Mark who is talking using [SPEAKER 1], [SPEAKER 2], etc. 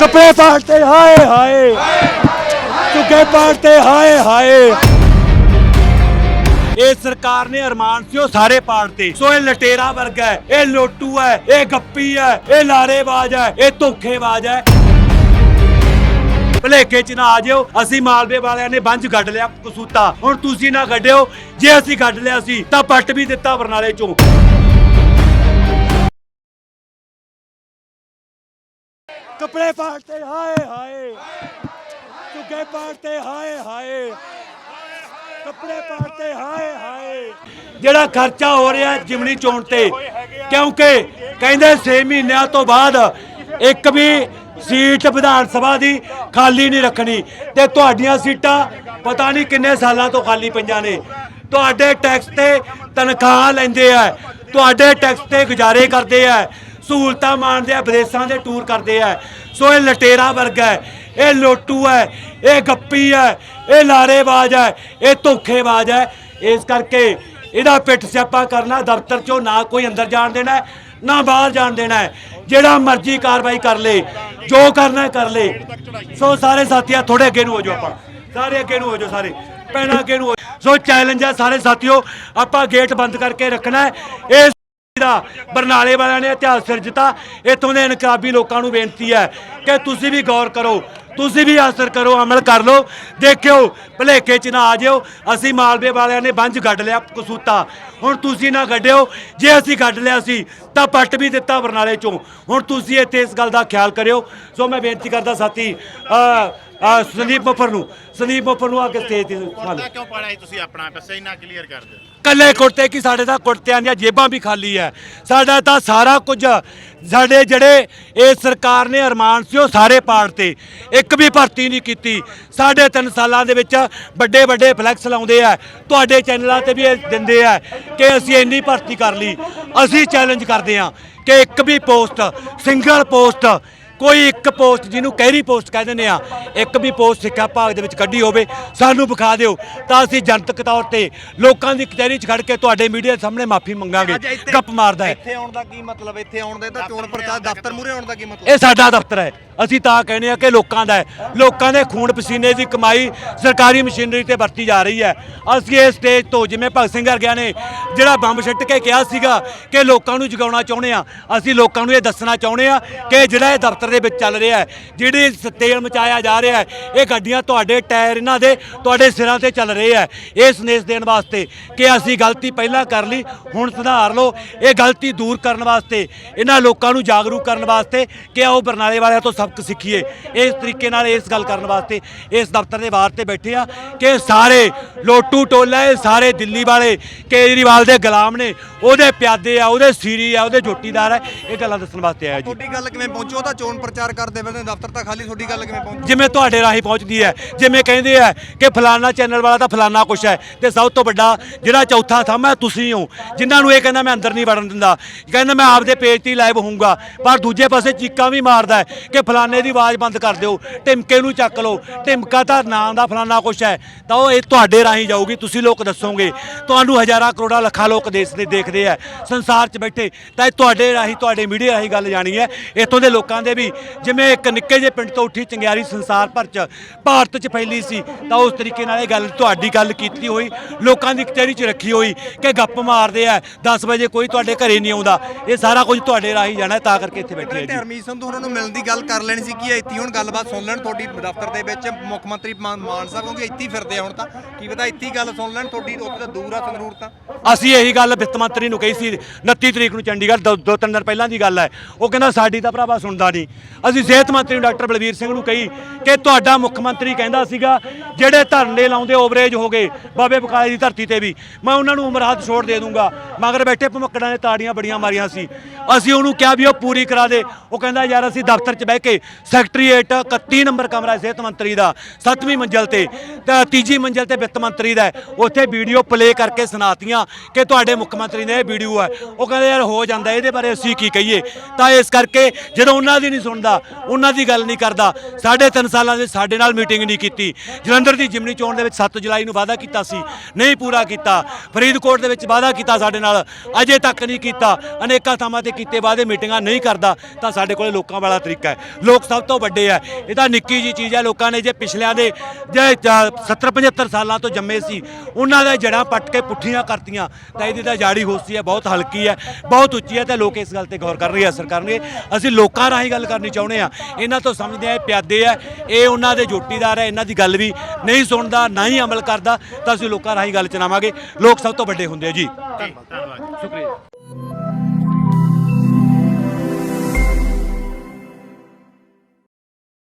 [SPEAKER 1] ਕੱਪੜੇ ਪਾੜਤੇ ਹਾਏ ਹਾਏ। ਚੁੱਕੇ ਪਾੜਤੇ ਹਾਏ ਹਾਏ। ਇਹ ਸਰਕਾਰ ਨੇ ਅਰਮਾਨ ਸੀ ਸਾਰੇ ਪਾੜਤੇ ਸੋ ਇਹ ਲਟੇਰਾ ਵਰਗਾ ਹੈ, ਇਹ ਲੋਟੂ ਹੈ, ਇਹ ਗੱਪੀ ਹੈ, ਇਹ ਲਾਰੇਬਾਜ਼ ਹੈ, ਇਹ ਧੋਖੇਬਾਜ਼ ਹੈ। ਭਲੇਖੇ ਚ ਨਾ ਆ ਜਿਓ, ਅਸੀਂ ਮਾਲਵੇ ਵਾਲਿਆਂ ਨੇ ਬੰਜ ਗੱਡ ਲਿਆ ਕਸੂਤਾ। ਹੁਣ ਤੁਸੀਂ ਨਾ ਗੱਡਿਓ, ਜੇ ਅਸੀਂ ਗੱਡ ਲਿਆ ਸੀ, ਤਾਂ ਪੱਟ ਵੀ ਦਿੱਤਾ ਬਰਨਾਲੇ ਚੋਂ। ਕੱਪੜੇ ਪਾੜਤੇ ਹਾਏ ਹਾਏ। ਚੁੱਕੇ ਪਾੜਤੇ ਹਾਏ ਹਾਏ। ਕੱਪੜੇ ਪਾੜਤੇ ਹਾਏ ਹਾਏ। ਜਿਹੜਾ ਖਰਚਾ ਹੋ ਰਿਹਾ ਜਿਮਣੀ ਚੋਣ ਤੇ, ਕਿਉਂਕਿ ਕਹਿੰਦੇ 6 ਮਹੀਨਿਆਂ ਤੋਂ ਬਾਅਦ ਇੱਕ ਵੀ ਸੀਟ ਵਿਧਾਨ ਸਭਾ ਦੀ ਖਾਲੀ ਨਹੀਂ ਰੱਖਣੀ ਤੇ ਤੁਹਾਡੀਆਂ ਸੀਟਾਂ ਪਤਾ ਨਹੀਂ ਕਿੰਨੇ ਸਾਲਾਂ ਤੋਂ ਖਾਲੀ ਪਈਆਂ ਨੇ। ਤੁਹਾਡੇ ਟੈਕਸ ਤੇ ਤਨਖਾਹ ਲੈਂਦੇ ਆ, ਤੁਹਾਡੇ ਟੈਕਸ ਤੇ ਗੁਜ਼ਾਰੇ ਕਰਦੇ ਆ ਸਹੂਲਤਾਂ ਮਾਣਦੇ ਆ, ਵਿਦੇਸ਼ਾਂ ਦੇ ਟੂਰ ਕਰਦੇ ਆ। ਸੋ ਇਹ ਲਟੇਰਾ ਵਰਗਾ ਹੈ, ਇਹ ਲੋਟੂ ਹੈ, ਇਹ ਗੱਪੀ ਹੈ, ਇਹ ਲਾਰੇਬਾਜ਼ ਹੈ, ਇਹ ਧੋਖੇਬਾਜ਼ ਹੈ। ਇਸ ਕਰਕੇ ਇਹਦਾ ਪਿੱਠ ਸਿਆਪਾ ਕਰਨਾ, ਦਫ਼ਤਰ ਚੋਂ ਨਾ ਕੋਈ ਅੰਦਰ ਜਾਣ ਦੇਣਾ, ਨਾ ਬਾਹਰ ਜਾਣ ਦੇਣਾ ਜਿਹੜਾ ਮਰਜ਼ੀ ਕਾਰਵਾਈ ਕਰ ਲੇ, ਜੋ ਕਰਨਾ ਕਰ ਲੇ। ਸੋ ਸਾਰੇ ਸਾਥੀਆਂ ਥੋੜੇ ਅੱਗੇ ਨੂੰ ਹੋ ਜਾਓ ਆਪਾਂ। ਸਾਰੇ ਅੱਗੇ ਨੂੰ ਹੋ ਜਾਓ ਸਾਰੇ। ਪੈਣਾ ਅੱਗੇ ਨੂੰ ਹੋ ਸੋ ਚੈਲੰਜ ਹੈ ਸਾਰੇ ਸਾਥੀਓ, ਆਪਾਂ ਗੇਟ ਬੰਦ ਕਰਕੇ ਰੱਖਣਾ ਹੈ। ਇਹ ਦਾ ਬਰਨਾਲੇ ਵਾਲਿਆਂ ਨੇ ਇਤਿਹਾਸ ਸਿਰਜਤਾ ਇੱਥੋਂ ਦੇ ਇਨਕਲਾਬੀ ਲੋਕਾਂ ਨੂੰ ਬੇਨਤੀ ਹੈ ਕਿ ਤੁਸੀਂ ਵੀ ਗੌਰ ਕਰੋ, ਤੁਸੀਂ ਵੀ ਅਸਰ ਕਰੋ, ਅਮਲ ਕਰ ਲਓ। ਦੇਖਿਓ, ਭਲੇਖੇ ਚ ਨਾ ਆ ਜਿਓ। ਅਸੀਂ ਮਾਲਵੇ ਵਾਲਿਆਂ ਨੇ ਬੰਜ ਗੱਡ ਲਿਆ ਕਸੂਤਾ। ਹੁਣ ਤੁਸੀਂ ਨਾ ਗੱਡਿਓ। ਜੇ ਅਸੀਂ ਗੱਡ ਲਿਆ ਸੀ, ਤਾਂ ਪੱਟ ਵੀ ਦਿੱਤਾ ਬਰਨਾਲੇ ਚੋਂ। ਹੁਣ ਤੁਸੀਂ ਇੱਥੇ ਇਸ ਗੱਲ ਦਾ ਖਿਆਲ ਕਰਿਓ। ਸੋ ਮੈਂ ਬੇਨਤੀ ਕਰਦਾ ਸਾਥੀ ਅ ਸੰਦੀਪ ਮੁੱਫਰ ਨੂੰ ਸੰਦੀਪ ਮੁੱਫਰ ਨੂੰ ਆ ਕੇ ਸਟੇਜ ਤੇ।
[SPEAKER 2] ਕੁੜਤਾ ਕਿਉਂ ਪਾੜਿਆ ਸੀ ਤੁਸੀਂ ਆਪਣਾ? ਪੈਸਾ ਇੰਨਾ ਕਲੀਅਰ ਕਰ ਦਿਓ।
[SPEAKER 1] ਕੱਲੇ ਕੁੜਤੇ ਕੀ ਸਾਡੇ ਤਾਂ ਕੁੜਤਿਆਂ ਦੀਆਂ ਜੇਬਾਂ ਵੀ ਖਾਲੀ ਐ। ਸਾਡਾ ਤਾਂ ਸਾਰਾ ਕੁਝ ਸਾਡੇ ਜਿਹੜੇ ਇਹ ਸਰਕਾਰ ਨੇ ਅਰਮਾਨ ਸੀ ਉਹ ਸਾਰੇ ਪਾੜਤੇ ਇੱਕ ਵੀ ਭਰਤੀ ਨਹੀਂ ਕੀਤੀ। ਸਾਢੇ ਤਿੰਨ ਸਾਲਾਂ ਦੇ ਵਿੱਚ ਵੱਡੇ ਵੱਡੇ ਫਲੈਕਸ ਲਾਉਂਦੇ ਆ ਤੁਹਾਡੇ ਚੈਨਲਾਂ ਤੇ ਵੀ ਇਹ ਦਿੰਦੇ ਆ ਕਿ ਅਸੀਂ ਇੰਨੀ ਭਰਤੀ ਕਰ ਲਈ। ਅਸੀਂ ਚੈਲੰਜ ਕਰਦੇ ਆ ਕਿ ਇੱਕ ਵੀ ਪੋਸਟ ਸਿੰਗਲ ਪੋਸਟ ਕੋਈ ਇੱਕ ਪੋਸਟ ਜਿਹਨੂੰ ਕਹਿਰੀ ਪੋਸਟ ਕਹਿ ਦਿੰਦੇ ਆ ਇੱਕ ਵੀ ਪੋਸਟ ਸਿੱਖਿਆ ਭਾਗ ਦੇ ਵਿੱਚ ਕੱਢੀ ਹੋਵੇ ਸਾਨੂੰ ਵਿਖਾ ਦਿਓ ਤਾਂ ਅਸੀਂ ਜਨਤਕ ਤੌਰ ਤੇ ਲੋਕਾਂ ਦੀ ਕਚਹਿਰੀ 'ਚ ਖੜ ਕੇ ਤੁਹਾਡੇ ਮੀਡੀਆ ਦੇ ਸਾਹਮਣੇ ਮਾਫੀ ਮੰਗਾਂਗੇ ਗੱਪ ਮਾਰਦਾ ਹੈ।
[SPEAKER 3] ਇੱਥੇ ਆਉਣ ਦਾ ਕੀ ਮਤਲਬ? ਇੱਥੇ ਆਉਣ ਦੇ ਤਾਂ ਚੋਣ ਪ੍ਰਚਾਰ ਦਫ਼ਤਰ ਮੂਰੇ ਆਉਣ ਦਾ ਕੀ ਮਤਲਬ?
[SPEAKER 1] ਇਹ ਸਾਡਾ ਦਫ਼ਤਰ ਹੈ। ਅਸੀਂ ਤਾਂ ਕਹਿੰਦੇ ਆ ਕਿ ਲੋਕਾਂ ਦਾ ਹੈ। ਲੋਕਾਂ ਦੇ ਖੂਨ ਪਸੀਨੇ ਦੀ ਕਮਾਈ ਸਰਕਾਰੀ ਮਸ਼ੀਨਰੀ ਤੇ ਵਰਤੀ ਜਾ ਰਹੀ ਹੈ। ਅਸੀਂ ਇਸ ਸਟੇਜ ਤੋਂ ਜਿਵੇਂ ਭਗਤ ਸਿੰਘ ਵਰਗਿਆਂ ਨੇ ਜਿਹੜਾ ਬੰਬ ਛੱਟ ਕੇ ਕਿਹਾ ਸੀਗਾ ਕਿ ਲੋਕਾਂ ਨੂੰ ਜਗਾਉਣਾ ਚਾਹੁੰਦੇ ਆ ਅਸੀਂ ਲੋਕਾਂ ਨੂੰ ਇਹ ਦੱਸਣਾ ਚਾਹੁੰਦੇ ਆ ਕਿ ਜਿਹੜਾ ਇਹ ਦਫ਼ਤਰ ਦੇ ਵਿੱਚ ਚੱਲ ਰਿਹਾ ਹੈ, ਜਿਹੜੀ ਸ- ਤੇਲ ਮਚਾਇਆ ਜਾ ਰਿਹਾ ਹੈ, ਇਹ ਗੱਡੀਆਂ ਤੁਹਾਡੇ ਟਾਇਰ ਇਹਨਾਂ ਦੇ ਤੁਹਾਡੇ ਸਿਰਾਂ ਤੇ ਚੱਲ ਰਹੇ ਆ ਇਹ ਸੰਦੇਸ਼ ਦੇਣ ਵਾਸਤੇ ਕਿ ਅਸੀਂ ਗਲਤੀ ਪਹਿਲਾਂ ਕਰ ਲਈ, ਹੁਣ ਸੁਧਾਰ ਲਓ। ਇਹ ਗਲਤੀ ਦੂਰ ਕਰਨ ਵਾਸਤੇ, ਇਹਨਾਂ ਲੋਕਾਂ ਨੂੰ ਜਾਗਰੂਕ ਕਰਨ ਵਾਸਤੇ ਕਿ ਆਓ ਬਰਨਾਲੇ ਵਾਲਿਆਂ ਤੋਂ ਸਬਕ ਸਿੱਖੀਏ। ਇਸ ਤਰੀਕੇ ਨਾਲ ਇਸ ਗੱਲ ਕਰਨ ਵਾਸਤੇ ਇਸ ਦਫ਼ਤਰ ਦੇ ਬਾਹਰ ਤੇ ਬੈਠੇ ਆ ਕਿ ਸਾਰੇ ਲੋਟੂ ਟੋਲਾ ਇਹ ਸਾਰੇ ਦਿੱਲੀ ਵਾਲੇ ਕੇਜਰੀਵਾਲ ਦੇ ਗੁਲਾਮ ਨੇ ਉਹਦੇ ਪਿਆਦੇ ਆ ਉਹਦੇ ਸੀਰੀ ਆ ਉਹਦੇ ਜੋਟੀਦਾਰ ਆ ਇਹ ਗੱਲਾਂ ਦੱਸਣ ਵਾਸਤੇ ਆਇਆ ਜੀ।
[SPEAKER 3] ਤੁਹਾਡੀ ਗੱਲ ਕਿਵੇਂ ਪਹੁੰਚੋ? ਉਹ ਤਾਂ ਚੋਣ ਪ੍ਰਚਾਰ ਕਰਦੇ ਫਿਰਦੇ ਦਫ਼ਤਰ ਤਾਂ ਖਾਲੀ ਤੁਹਾਡੀ ਗੱਲ ਕਿਵੇਂ ਪਹੁੰਚੀ?
[SPEAKER 1] ਜਿਵੇਂ ਤੁਹਾਡੇ ਰਾਹੀਂ ਪਹੁੰਚਦੀ ਹੈ ਜਿਵੇਂ ਕਹਿੰਦੇ ਆ ਕਿ ਫਲਾਨਾ ਚੈਨਲ ਵਾਲਾ ਤਾਂ ਫਲਾਨਾ ਕੁਛ ਹੈ ਤੇ ਸਭ ਤੋਂ ਵੱਡਾ ਜਿਹੜਾ ਚੌਥਾ ਥੰਮ ਹੈ ਤੁਸੀਂ ਹੋ। ਜਿਨ੍ਹਾਂ ਨੂੰ ਇਹ ਕਹਿੰਦਾ ਮੈਂ ਅੰਦਰ ਨਹੀਂ ਵੜਨ ਦਿੰਦਾ ਕਹਿੰਦਾ ਮੈਂ ਆਪਦੇ ਪੇਜ ਤੇ ਲਾਈਵ ਹੋਊਂਗਾ ਪਰ ਦੂਜੇ ਪਾਸੇ ਚੀਕਾਂ ਵੀ ਮਾਰਦਾ ਹੈ ਕਿ ਫਲਾਨੇ ਦੀ ਆਵਾਜ਼ ਬੰਦ ਕਰ ਦਿਓ ਟਿਮਕੇ ਨੂੰ ਚੱਕ ਲਓ। ਟਿਮਕਾ ਤਾਂ ਨਾਂ ਦਾ ਫਲਾਨਾ ਕੁਛ ਹੈ। ਤਾਂ ਉਹ ਇਹ ਤੁਹਾਡੇ ਰਾਹੀਂ ਜਾਊਗੀ, ਤੁਸੀਂ ਲੋਕ ਦੱਸੋਗੇ। ਤੁਹਾਨੂੰ ਹਜ਼ਾਰਾਂ ਕਰੋੜਾਂ ਲੱਖਾਂ ਲੋਕ ਦੇਸ਼ ਦੇ ਦੇਖਦੇ ਆ। ਸੰਸਾਰ 'ਚ ਬੈਠੇ, ਤਾਂ ਇਹ ਤੁਹਾਡੇ ਰਾਹੀਂ, ਤੁਹਾਡੇ ਮੀਡੀਆ ਰਾਹੀਂ ਗੱਲ ਜਾਣੀ ਹੈ। ਇੱਥੋਂ ਦੇ ਲੋਕਾਂ ਦੇ ਵੀ, ਜਿਵੇਂ ਇੱਕ ਨਿੱਕੇ ਜਿਹੇ ਪਿੰਡ ਤੋਂ ਉੱਠੀ ਚੰਗਿਆਰੀ ਸੰਸਾਰ ਭਰ 'ਚ, ਭਾਰਤ 'ਚ ਫੈਲੀ ਸੀ, ਤਾਂ ਉਸ ਤਰੀਕੇ ਨਾਲ ਇਹ ਗੱਲ, ਤੁਹਾਡੀ ਗੱਲ ਕੀਤੀ ਹੋਈ, ਲੋਕਾਂ ਦੀ ਕਚਹਿਰੀ 'ਚ ਰੱਖੀ ਹੋਈ ਕਿ ਗੱਪ ਮਾਰਦੇ ਆ। 10 ਵਜੇ ਕੋਈ ਤੁਹਾਡੇ ਘਰੇ ਨਹੀਂ ਆਉਂਦਾ। ਇਹ ਸਾਰਾ ਕੁਝ ਤੁਹਾਡੇ ਰਾਹੀਂ ਜਾਣਾ, ਤਾਂ ਕਰਕੇ ਇੱਥੇ ਬੈਠੇ ਆ ਜੀ।
[SPEAKER 3] ਹਰਮੀਤ ਸੰਧੂ ਉਹਨਾਂ ਨੂੰ ਮਿਲਣ ਦੀ ਗੱਲ ਕਰ ਲੈਣੀ ਸੀ ਕਿ ਇੱਥੇ ਹੁਣ ਗੱਲਬਾਤ ਸੁਣ ਲੈਣ ਤੁਹਾਡੀ ਦਫ਼ਤਰ ਦੇ ਵਿੱਚ ਮੁੱਖ ਮੰਤਰੀ ਮਾਨ ਮਾਨ ਸਾਹਿਬ, ਕਿਉਂਕਿ ਇੱਥੇ ਹੀ ਫਿਰਦੇ ਆ ਹੁਣ ਤਾਂ। ਕੀ ਪਤਾ ਇੱਥੇ ਹੀ ਗੱਲ ਸੁਣ ਲੈਣ ਤੁਹਾਡੀ, ਉੱਥੇ ਤਾਂ ਦੂਰ ਆ ਸੰਗਰੂਰ ਤਾਂ।
[SPEAKER 1] ਅਸੀਂ ਇਹੀ ਗੱਲ ਵਿੱਤ ਮੰਤਰੀ ਨੂੰ ਕਹੀ ਸੀ 29 ਤਰੀਕ ਨੂੰ ਚੰਡੀਗੜ੍ਹ, ਦੋ ਦੋ, ਤਿੰਨ ਦਿਨ ਪਹਿਲਾਂ ਦੀ ਗੱਲ ਹੈ। ਉਹ ਕਹਿੰਦਾ ਸਾਡੀ ਤਾਂ ਭਰਾਵਾ ਸੁਣਦਾ ਨਹੀਂ। ਅਸੀਂ ਸਿਹਤ ਮੰਤਰੀ ਨੂੰ ਡਾਕਟਰ ਬਲਵੀਰ ਸਿੰਘ ਨੂੰ ਕਹੀ ਕਿ ਤੁਹਾਡਾ ਮੁੱਖ ਮੰਤਰੀ ਕਹਿੰਦਾ ਸੀਗਾ, ਜਿਹੜੇ ਧਰਨੇ ਲਾਉਂਦੇ ਓਵਰੇਜ ਹੋ ਗਏ, ਬਾਬੇ ਬਕਾਲੇ ਦੀ ਧਰਤੀ ਤੇ ਵੀ। ਮੈਂ ਉਹਨਾਂ ਨੂੰ ਉਮਰ ਹੱਥ ਛੋੜ ਦੇ ਦੂੰਗਾ। ਮਗਰ ਬੈਠੇ ਭਮੱਕੜਾਂ ਨੇ ਤਾੜੀਆਂ ਬੜੀਆਂ ਮਾਰੀਆਂ ਸੀ। ਅਸੀਂ ਉਹਨੂੰ ਕਿਹਾ ਵੀ ਉਹ ਪੂਰੀ ਕਰਾ ਦੇ। ਉਹ ਕਹਿੰਦਾ, ਯਾਰ, ਅਸੀਂ ਦਫ਼ਤਰ 'ਚ ਬਹਿ ਕੇ ਸੈਕਟਰੀਏਟ 31 ਨੰਬਰ ਕਮਰਾ ਸਿਹਤ ਮੰਤਰੀ ਦਾ 7ਵੀਂ ਮੰਜ਼ਲ ਤੇ, ਤਾਂ ਤੀਜੀ ਮੰਜ਼ਲ ਤੇ ਵਿੱਤ ਮੰਤਰੀ ਦਾ ਉੱਥੇ ਵੀਡੀਓ ਪਲੇ ਕਰਕੇ ਸੁਣਾਤੀਆਂ ਕਿ ਤੁਹਾਡੇ ਮੁੱਖ ਮੰਤਰੀ ਨੇ ਇਹ ਵੀਡੀਓ ਹੈ। ਉਹ ਕਹਿੰਦੇ ਯਾਰ ਹੋ ਜਾਂਦਾ, ਇਹਦੇ ਬਾਰੇ ਅਸੀਂ ਕੀ ਕਹੀਏ? ਤਾਂ ਇਸ ਕਰਕੇ ਜਦੋਂ ਉਹਨਾਂ ਦੀ ਨਹੀਂ ਸੁਣਦਾ, ਉਹਨਾਂ ਦੀ ਗੱਲ ਨਹੀਂ ਕਰਦਾ, ਸਾਢੇ ਤਿੰਨ ਸਾਲਾਂ ਦੇ ਸਾਡੇ ਨਾਲ ਮੀਟਿੰਗ ਨਹੀਂ ਕੀਤੀ। ਜਲੰਧਰ ਦੀ ਜਿਮਨੀ ਚੋਣ ਦੇ ਵਿੱਚ 7 ਜੁਲਾਈ ਨੂੰ ਵਾਅਦਾ ਕੀਤਾ ਸੀ, ਨਹੀਂ ਪੂਰਾ ਕੀਤਾ। ਫਰੀਦਕੋਟ ਦੇ ਵਿੱਚ ਵਾਅਦਾ ਕੀਤਾ ਸਾਡੇ ਨਾਲ, ਅਜੇ ਤੱਕ ਨਹੀਂ ਕੀਤਾ। ਅਨੇਕਾਂ ਥਾਵਾਂ ਤੇ ਕੀਤੇ ਵਾਅਦੇ ਮੀਟਿੰਗਾਂ ਨਹੀਂ ਕਰਦਾ, ਤਾਂ ਸਾਡੇ ਕੋਲੇ ਲੋਕਾਂ ਵਾਲਾ ਤਰੀਕਾ ਹੈ। ਲੋਕ ਸਭ ਤੋਂ ਵੱਡੇ ਆ। ਇਹ ਤਾਂ ਨਿੱਕੀ ਜੀ ਚੀਜ਼ ਹੈ ਲੋਕਾਂ ਨੇ ਜੇ ਪਿਛਲਿਆਂ ਦੇ ਜੇ 70 75 ਸਾਲਾਂ ਤੋਂ ਜੰਮੇ ਸੀ, ਉਹਨਾਂ ਦਾ ਜੜਾਂ ਪੱਟ ਕੇ ਪੁੱਠੀਆਂ ਕਰਤੀਆਂ, ਤਾਂ ਇਹਦੀ ਤਾਂ ਜਾੜੀ ਹੋਸੀ ਹੈ ਬਹੁਤ ਹਲਕੀ ਹੈ ਬਹੁਤ ਉੱਚੀ ਹੈ ਤੇ ਲੋਕ ਇਸ ਗੱਲ ਤੇ ਗੌਰ ਕਰ ਰਹੇ ਆ ਸਰਕਾਰ ਅਸੀਂ ਲੋਕਾਂ ਰਾਹੀਂ ਗੱਲ ਕਰਨੀ ਚਾਹੁੰਦੇ ਆ, ਇਹਨਾਂ ਤੋਂ ਸਮਝਦੇ ਆ, ਇਹ ਪਿਆਦੇ ਆ, ਇਹ ਉਹਨਾਂ ਦੇ ਜੋਟੀਦਾਰ ਹੈ ਇਹਨਾਂ ਦੀ ਗੱਲ ਵੀ ਨਹੀਂ ਸੁਣਦਾ, ਨਾ ਹੀ ਅਮਲ ਕਰਦਾ, ਤਾਂ ਅਸੀਂ ਲੋਕਾਂ ਰਾਹੀਂ ਗੱਲ ਚਲਾਵਾਂਗੇ ਲੋਕ ਸਭ ਤੋਂ ਵੱਡੇ ਹੁੰਦੇ ਆ ਜੀ।
[SPEAKER 2] ਧੰਨਵਾਦ।
[SPEAKER 1] ਸ਼ੁਕਰੀਆ।